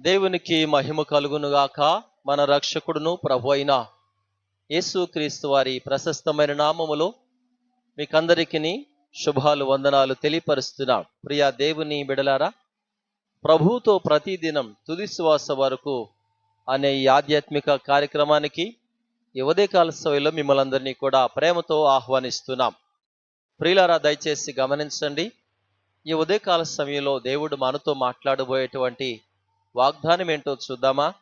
దేవునికి మహిమ కలుగునుగాక. మన రక్షకుడును ప్రభు అయిన యేసుక్రీస్తు వారి ప్రశస్తమైన నామములో మీకందరికీ శుభాలు వందనాలు తెలియపరుస్తున్నాం. ప్రియా దేవుని బిడలారా ప్రభుతో ప్రతిదినం తుది శ్వాస వరకు అనే ఈ ఆధ్యాత్మిక కార్యక్రమానికి ఈ ఉదయకాల సమయంలో మిమ్మల్ని అందరినీ కూడా ప్రేమతో ఆహ్వానిస్తున్నాం. ప్రియులారా దయచేసి గమనించండి ఈ ఉదయకాల సమయంలో దేవుడు మనతో మాట్లాడబోయేటువంటి వాగ్దానం ఏంటో చూద్దామా?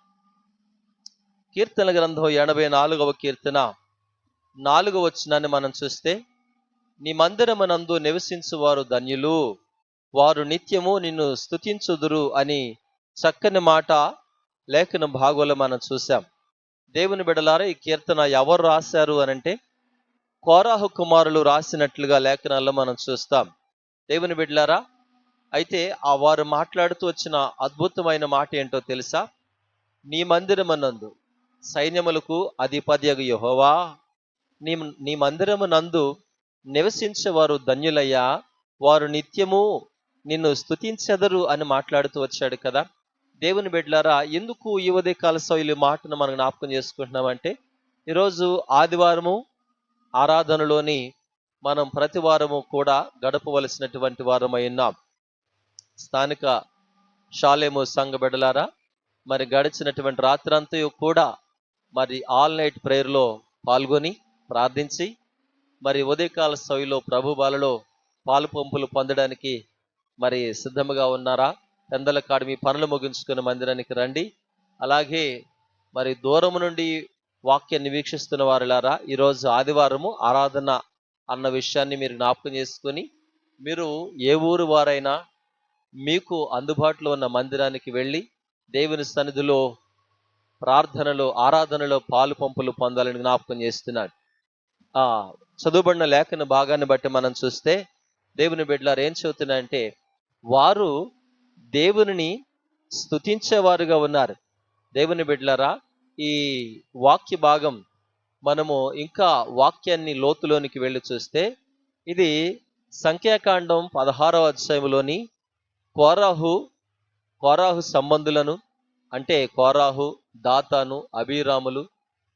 కీర్తన గ్రంథం ఎనభై నాలుగవ కీర్తన నాలుగవ వచనాన్ని మనం చూస్తే నీ మందిరమునందు నివసించువారు ధన్యులు. వారు నిత్యము నిన్ను స్తుతించుదురు అని చక్కని మాట లేఖన భాగంలో మనం చూసాం దేవుని బిడలారా ఈ కీర్తన ఎవరు రాశారు అనంటే కోరాహు కుమారులు రాసినట్లుగా లేఖనాల్లో మనం చూస్తాం. దేవుని బిడ్డలారా అయితే ఆ వారు మాట్లాడుతూ వచ్చిన అద్భుతమైన మాట ఏంటో తెలుసా? నీ మందిరమునందు సైన్యములకు అధిపతియగు యహోవా. నీ నీ మందిరమునందు నివసించేవారు ధన్యులయ్యా. వారు నిత్యము నిన్ను స్తుతించెదరు అని మాట్లాడుతూ వచ్చాడు కదా. దేవుని బిడ్డలారా ఎందుకు ఈ కాలశైలి శైలి మాటను మనం జ్ఞాపకం చేసుకుంటున్నామంటే ఈరోజు ఆదివారము ఆరాధనలోని మనం ప్రతి వారము కూడా గడపవలసినటువంటి వారమై ఉన్నాం. స్థానిక షాలేము సంఘ బిడ్డలారా మరి గడిచినటువంటి రాత్రంతా కూడా మరి ఆల్ నైట్ ప్రేయర్లో పాల్గొని ప్రార్థించి మరి ఉదయకాల సవిలో ప్రభు బాలలో పాలు పంపులు పొందడానికి మరి సిద్ధముగా ఉన్నారా? పెందల అకాడమీ పనులు ముగించుకుని మందిరానికి రండి. అలాగే మరి దూరం నుండి వాక్యాన్ని వీక్షిస్తున్న వారులారా ఈరోజు ఆదివారము ఆరాధన అన్న విషయాన్ని మీరు జ్ఞాపకం చేసుకొని మీరు ఏ ఊరు వారైనా మీకు అందుబాటులో ఉన్న మందిరానికి వెళ్ళి దేవుని సన్నిధిలో ప్రార్థనలో ఆరాధనలో పాలు పంపులు పొందాలని జ్ఞాపకం చేస్తున్నాడు. ఆ చదువుబడిన లేఖన భాగాన్ని బట్టి మనం చూస్తే దేవుని బిడ్డలారు ఏం చెబుతున్నాయంటే వారు దేవునిని స్తుతించేవారుగా ఉన్నారు. దేవుని బిడ్డలారా ఈ వాక్య భాగం మనము ఇంకా వాక్యాన్ని లోతులోనికి వెళ్ళి చూస్తే ఇది సంఖ్యాకాండం పదహారవ అధ్యాయంలోని కోరాహు కోరాహు సంబంధులను అంటే కోరాహు దాతాను అభిరాములు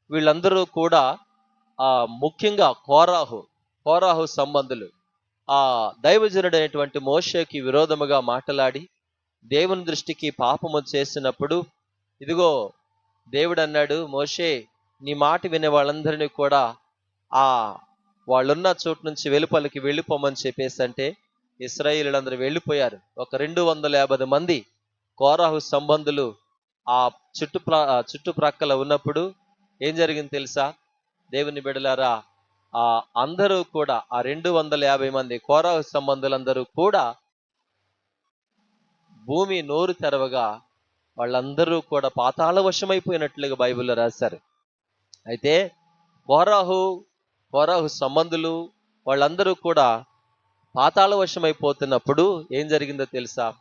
వీళ్ళందరూ కూడా ఆ ముఖ్యంగా కోరాహు కోరాహు సంబంధులు. ఆ దైవజనుడైనటువంటి మోషేకి విరోధముగా మాట్లాడి దేవుని దృష్టికి పాపము చేసినప్పుడు ఇదిగో దేవుడు అన్నాడు మోషే నీ మాట వినే వాళ్ళందరినీ కూడా ఆ వాళ్ళున్న చోటు నుంచి వెలుపలికి వెళ్ళిపోమని చెప్పేసి అంటే ఇస్రాయిలందరూ వెళ్ళిపోయారు. ఒక రెండు వందల యాభై మంది కోరాహు సంబంధులు ఆ చుట్టుప్ర ఆ చుట్టుప్రక్కల ఉన్నప్పుడు ఏం జరిగింది తెలుసా? దేవుని బిడలారా ఆ అందరూ కూడా ఆ రెండు వందల యాభై మంది కోరాహు సంబంధులందరూ కూడా భూమి నోరు తెరవగా వాళ్ళందరూ కూడా పాతాళ వశమైపోయినట్లుగా బైబిల్లో రాశారు. అయితే కోరాహు కోరాహు సంబంధులు వాళ్ళందరూ కూడా పాతాళ వశమైపోతున్నప్పుడు ఏం జరిగిందో తెలుసా?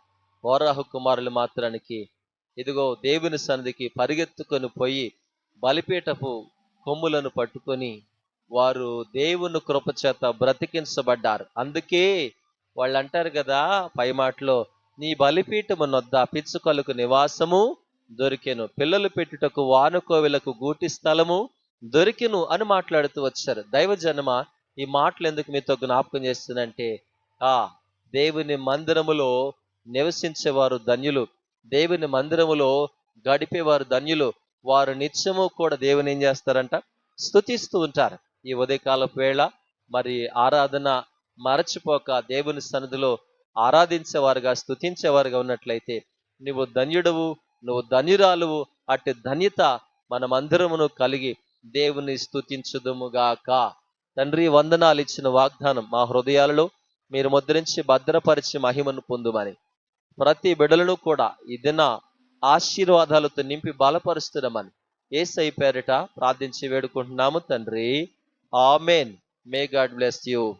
కోరాహు కుమారులు మాత్రానికి ఇదిగో దేవుని సన్నిధికి పరిగెత్తుకొని పోయి బలిపీటపు కొమ్ములను పట్టుకొని వారు దేవుని కృపచేత బ్రతికించబడ్డారు. అందుకే వాళ్ళు అంటారు కదా పై మాటలో నీ బలిపీఠము నొద్ద పిచ్చుకలకు నివాసము దొరికెను. పిల్లలు పెట్టుటకు వానుకోవిలకు గూటి స్థలము దొరికెను అని మాట్లాడుతూ వచ్చారు. దైవ జన్మ ఈ మాటలు ఎందుకు మీతో జ్ఞాపకం చేస్తుందంటే ఆ దేవుని మందిరములో నివసించేవారు ధన్యులు. దేవుని మందిరములో గడిపేవారు ధన్యులు. వారు నిత్యము కూడా దేవుని ఏం చేస్తారంట? స్తుతిస్తూ ఉంటారు. ఈ ఉదయకాలపు వేళ మరి ఆరాధన మరచిపోక దేవుని సన్నిధిలో ఆరాధించేవారుగా స్తుతించేవారుగా ఉన్నట్లయితే నువ్వు ధన్యుడవు నువ్వు ధన్యురాలువు. అట్టి ధన్యత మనమందరమును కలిగి దేవుని స్థుతించుదుముగాక తండ్రి వందనాలు ఇచ్చిన వాగ్దానం మా హృదయాలలో మీరు ముద్రించి భద్రపరిచి మహిమను పొందుమని. ప్రతి బిడలను కూడా ఈ దిన ఆశీర్వాదాలతో నింపి బలపరుస్తున్నామని ఏసై పేరిట ప్రార్థించి వేడుకుంటున్నాము తండ్రి. Amen. May God bless you